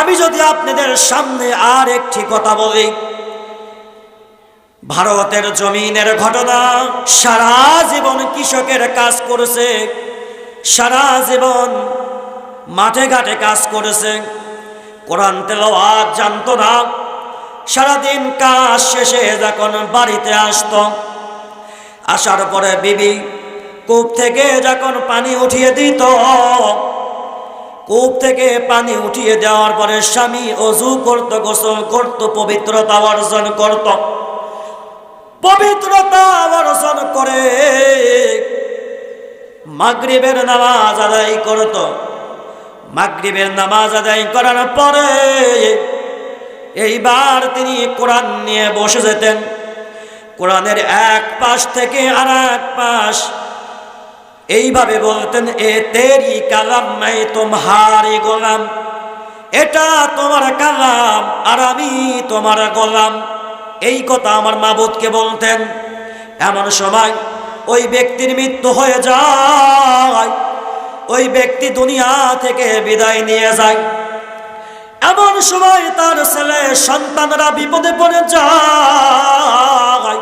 আমি যদি আপনাদের সামনে আর একটি কথা বলি, ভারতের জমিনের ঘটনা সারা জীবন কৃষকের কাজ করেছে, সারা জীবন মাঠে ঘাটে কাজ করেছে, কোরআন তেলাওয়াত জানতো না, সারাদিন কাজ শেষে যখন বাড়িতে আসতো, আসার পরে বিবি কূপ থেকে যখন পানি উঠিয়ে দিত কূপ থেকে পানি উঠিয়ে দেওয়ার পরে স্বামী অজু করত, গোসল করত, পবিত্রতা অর্জন করত। পবিত্রতা অর্জন করে মাগরিবের নামাজ আদায় করত। মাগরিবের নামাজ আদায় করার পরে এইবার তিনি কোরআন নিয়ে বসে যেতেন। কোরআনের এক পাশ থেকে আর এক পাশ এইভাবে বলতেন, এ তেরি কালাম নাই তোমারি গোলাম। এটা তোমার কালাম আর আমি তোমার গোলাম। এই কথা আমার মাবুদকে বলতেন। এমন সময় ওই ব্যক্তির মৃত্যু হয়ে যায়। ওই ব্যক্তি দুনিয়া থেকে বিদায় নিয়ে যায়। এমন সময় তার ছেলে, সন্তানরা বিপদে পড়ে যায়।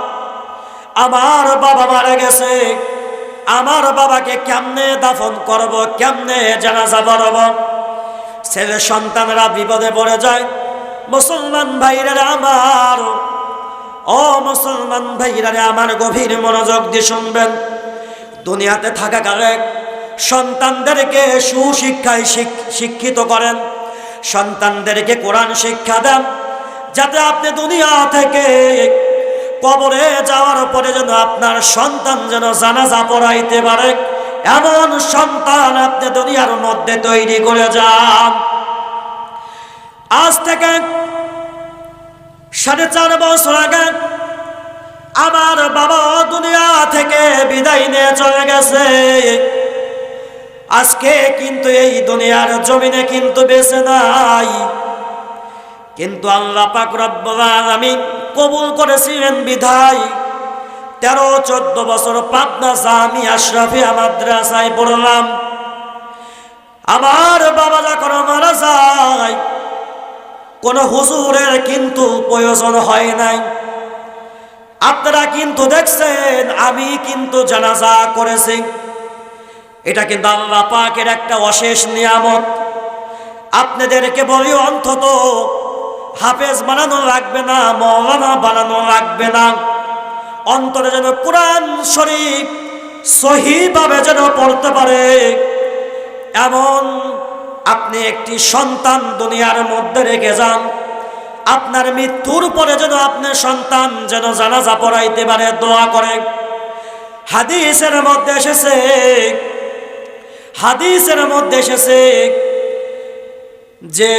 আমার বাবা মারা গেছে। আমার বাবাকে কেমনে দাফন করব, কেমনে জানাজা পড়ব? ছেলে সন্তানরা বিপদে পড়ে যায়। মুসলমান ভাইরা আমার, ও মুসলমান ভাইরা আমার গভীর মনোযোগ দিয়ে শুনবেন। দুনিয়াতে থাকাকালে সন্তানদেরকে সুশিক্ষায় শিক্ষিত করেন। সন্তানদেরকে কোরআন শিক্ষা দেন, যাতে আপনি দুনিয়া থেকে কবরে যাওয়ার পরে যেন আপনার সন্তান যেন জানাজা পড়াইতে পারে, এমন সন্তান আপনি দুনিয়ার মধ্যে তৈরি করে যান। আজ থেকে সাড়ে চার বছর আগে আমার বাবা দুনিয়া থেকে বিদায় নিয়ে চলে গেছে। আজকে কিন্তু এই দুনিয়ার জমিনে কিন্তু বেঁচে নাই। কিন্তু আল্লাহ পাক রব্বুল আলামিন কবুল করেছিলেন বিধায়। তেরো, চোদ্দ বছর পাবনা জামি আশরাফিয়া মাদ্রাসায় পড়লাম। আমার বাবা যখন মারা যায়, কোন হুজুরের কিন্তু প্রয়োজন হয় নাই। আপনারা কিন্তু দেখছেন, আমি কিন্তু জানাজা করেছি। এটা কিন্তু আল্লাহ পাকের একটা অশেষ নিয়ামত। আপনাদেরকে বলি অন্তত হাফেজ বানানো লাগবে না, মৌলানা বানানো লাগবে না। অন্তরে যেন কোরআন শরীফ সহিভাবে যেন পড়তে পারে। এমন আপনি একটি সন্তান দুনিয়ার মধ্যে রেখে যান, আপনার মৃত্যুর পরে যেন আপনার সন্তান যেন জানাজা পড়াইতে পারে, দোয়া করে। হাদিসের মধ্যে এসেছে, হাদিসের মধ্যে এসেছে যে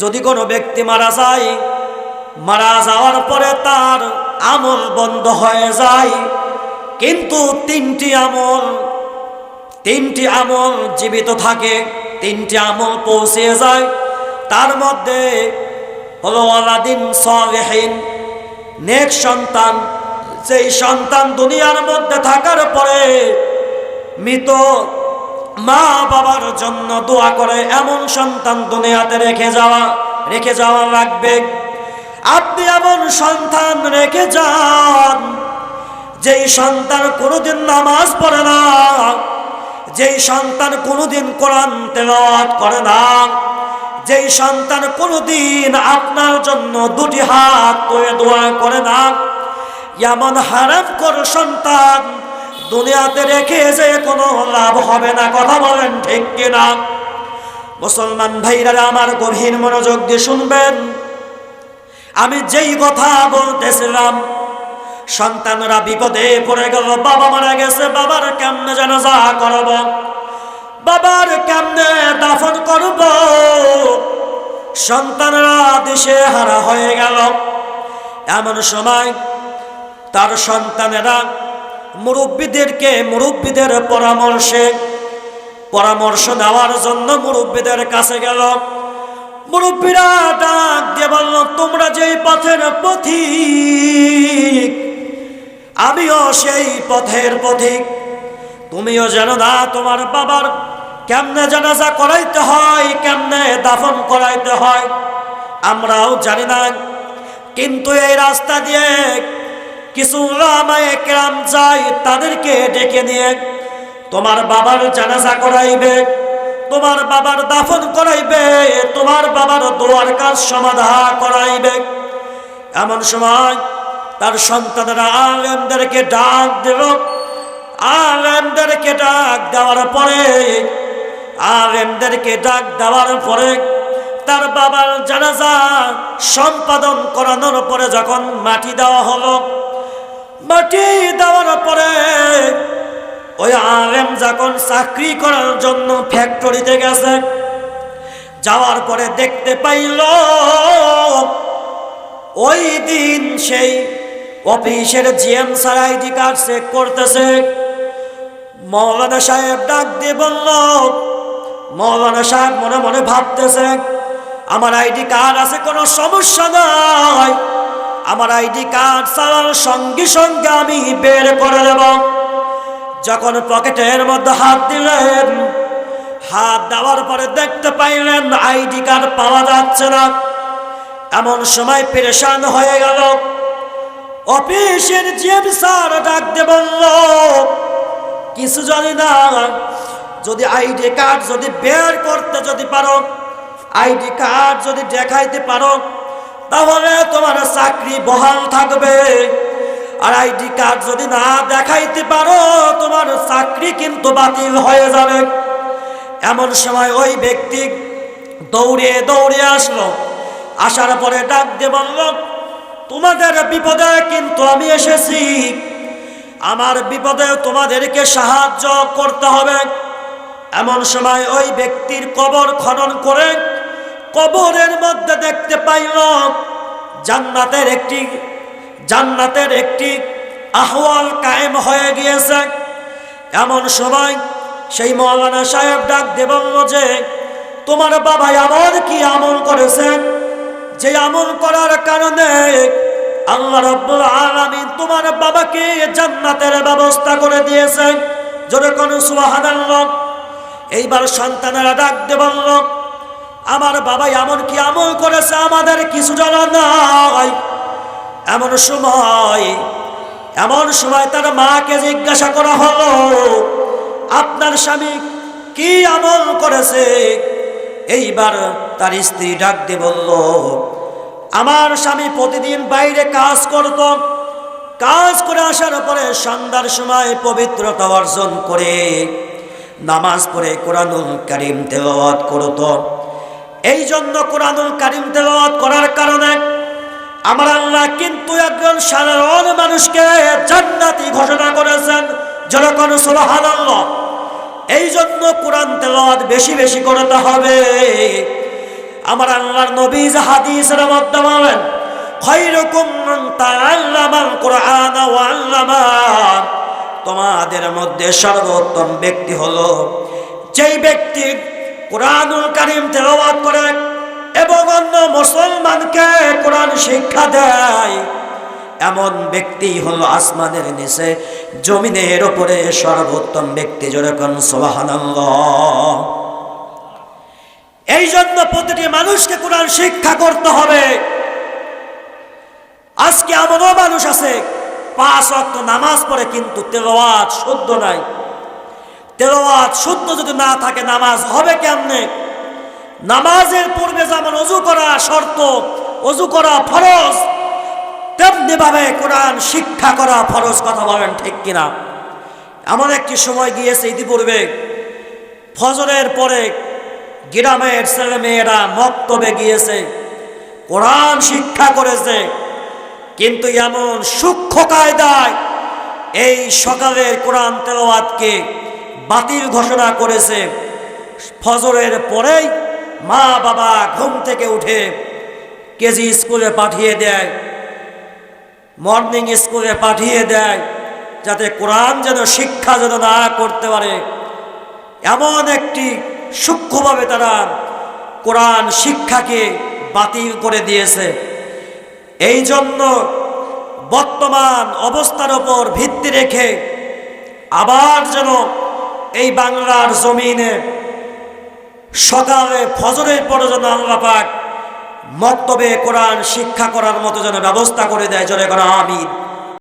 যদি কোনো ব্যক্তি মারা যায়, মারা যাওয়ার পরে তার আমল বন্ধ হয়ে যায়। কিন্তু তিনটি আমল তিনটি আমল জীবিত থাকে, তিনটি আমল পৌঁছে যায়। তার মধ্যে হলো আলাদিন সালেহীন, নেক সন্তান। সেই সন্তান দুনিয়ার মধ্যে থাকার পরে মৃত মা বাবার জন্য দোয়া করে, এমন সন্তান দুনিয়াতে রেখে যাওয়া রেখে যাওয়া লাগবে। আপনি এমন সন্তান রেখে যান, যেই সন্তান কোনোদিন নামাজ পড়ে না, যেই সন্তান কোনোদিন কোরআন তেলাওয়াত করে না, যেই সন্তান কোনোদিন আপনার জন্য দুটি হাত তুলে দোয়া করে না। এমন হারাম কর সন্তান দুনিয়াতে রেখে যে কোনো লাভ হবে না, কথা বলেন ঠিক কিনা? মুসলমান ভাইরা, আমার গভীর মনোযোগ দিয়ে শুনবেন। আমি যেই কথা বলতেছিলাম, সন্তানরা বিপদে পড়ে গেল, বাবা মারা গেছে, বাবার কেমনে যেন যা করব? বাবার কেমনে দাফন করব? সন্তানরা দেশে হারা হয়ে গেল। এমন সময় তার সন্তানেরা মুরব্বীদেরকে, মুরব্বীদের পরামর্শে, পরামর্শ নেওয়ার জন্য মুরব্বীদের কাছে গেল। মুরব্বীরা ডাক দিয়ে বলল, তোমরা যেই পথের পথিক, আমিও সেই পথের পথিক। তুমিও জানো না তোমার বাবার কেমনে জানাজা করাইতে হয়, কেমনে দাফন করাইতে হয়? আমরাও জানি না। কিন্তু এই রাস্তা দিয়ে কিছু ওলামায়ে কেরাম যায় তাদেরকে ডেকে নিয়ে, তোমার বাবার জানাজা করাইবে, তোমার বাবার দাফন করাইবে, তোমার বাবার দোয়ার কাজ সমাধা করাইবে। এমন সময় তার সন্তানেরা আলেমদেরকে ডাক দিল। আলেমদেরকে ডাক দেওয়ার পরে, আলেমদেরকে ডাক দেওয়ার পরে তার বাবার জানাজা সম্পাদন করানোর পরে যখন মাটি দেওয়া হলো মাটি দেওয়ার পরে ওই আলেম যখন চাকরি করার জন্য ফ্যাক্টরিতে গেছে, যাওয়ার পরে দেখতে পাইল, ওই দিন সেই অফিসের GM sir ID card check করতেছে। মৌলানা সাহেব ডাক দিয়ে বলল, মৌলানা সাহেব মনে মনে ভাবতেছে, আমার আইডি কার্ড আছে, কোনো সমস্যা নাই। আমার আইডি কার্ড চালার সঙ্গে সঙ্গে আমি বের করে দেব যখন পকেটের মধ্যে হাত দিলেন, হাত দেওয়ার পরে দেখতে পাইলেন আইডি কার্ড পাওয়া যাচ্ছে না। এমন সময় পেরেশান হয়ে গেল। অফিসের জিএম স্যার ডাকতে বলল, কিছু জানি না, যদি আইডি কার্ড যদি বের করতে যদি পারো, আইডি কার্ড যদি দেখাইতে পারো তাহলে তোমার চাকরি বহাল থাকবে। আর আইডি কার্ড যদি না দেখাইতে পারো, তোমার চাকরি কিন্তু বাতিল হয়ে যাবে। এমন সময় ওই ব্যক্তি দৌড়ে দৌড়ে আসলো। আসার পরে ডাক দিয়ে বলল, তোমাদের বিপদে কিন্তু আমি এসেছি। আমার বিপদে তোমাদেরকে সাহায্য করতে হবে। এমন সময় ওই ব্যক্তির কবর খনন করে কবরের মধ্যে দেখতে পাইল জান্নাতের একটি জান্নাতের একটি আহওয়াল কায়েম হয়ে গিয়েছে। এমন সময় সেই মৌলানা সাহেব ডাক বলল যে, তোমার বাবা এমন কি আমল করেছেন যে আমল করার কারণে আল্লাহ রব্বুল আলামিন তোমার বাবাকে জান্নাতের ব্যবস্থা করে দিয়েছেন? জোরে কোন সুবহানাল্লাহ। এইবার সন্তানেরা ডাক বলল আমার বাবা এমন কি আমল করেছে আমাদের কিছু জানা নাই। এমন সময় এমন সময় তার মাকে জিজ্ঞাসা করা হলো, আপনার স্বামী কি আমল করেছে? এইবার তার স্ত্রী ডাক দিয়ে বলল, আমার স্বামী প্রতিদিন বাইরে কাজ করত। কাজ করে আসার পরে সন্ধ্যার সময় পবিত্রতা অর্জন করে নামাজ পড়ে কোরআনুল কারিম তেলাওয়াত করত। এই জন্য কোরআনুল কারিম তেলাওয়াত করার কারণে আমার আল্লাহ কিন্তু একজন সাধারণ মানুষকে জান্নাতি ঘোষণা করেছেন। যেরকম সুবহানাল্লাহ। এই জন্য কোরআন তেলাওয়াত বেশি বেশি করতে হবে। আমার আল্লাহর নবী হাদিসের মধ্যে বলেন, খৈরকুম মান তাআল্লামাল কোরআন ওয়া তোমাদের মধ্যে সর্বোত্তম ব্যক্তি হলো যেই ব্যক্তি কোরআনুল কারীম তেলাওয়াত করে এবং অন্য মুসলমানকে কোরআন শিক্ষা দেয়। এমন ব্যক্তি হলো আসমানের নিচে, জমিনের ওপরে সর্বোত্তম ব্যক্তি যেরকম সোহানাল্লাহ এই জন্য প্রতিটি মানুষকে কোরআন শিক্ষা করতে হবে। আজকে এমনও মানুষ আছে, পাঁচ অক্ট নামাজ পড়ে কিন্তু তেলোয়াত শুদ্ধ নাই। তেলোয়াত শুদ্ধ যদি না থাকে, নামাজ হবে কেমনে? নামাজের পূর্বে যেমন অজু করা শর্ত, অজু করা ফরজ তেমনি ভাবে কোরআন শিক্ষা করা ফরজ, কথা বলেন ঠিক কিনা? এমন একটি সময় গিয়েছে ইতিপূর্বে, ফজরের পরে গ্রামের ছেলে মেয়েরা মক্তবে গিয়েছে, কোরআন শিক্ষা করেছে, কিন্তু এমন সূক্ষ্ম কায়দায় এই সকালের কোরআন তেলাওয়াতকে বাতিল ঘোষণা করেছে। ফজরের পরেই মা বাবা ঘুম থেকে উঠে কেজি স্কুলে পাঠিয়ে দেয়, মর্নিং স্কুলে পাঠিয়ে দেয়, যাতে কোরআন যেন শিক্ষা যেন না করতে পারে। এমন একটি সূক্ষ্মভাবে তারা কোরআন শিক্ষাকে বাতিল করে দিয়েছে। এই জন্য বর্তমান অবস্থার ওপর ভিত্তি রেখে আবার যেন এই বাংলার জমিনে সকালে ফজরের পরে যেন আল্লাহ পাক মক্তবে কোরআন শিক্ষা করার মতো যেন ব্যবস্থা করে দেয় জনে করা আমিন।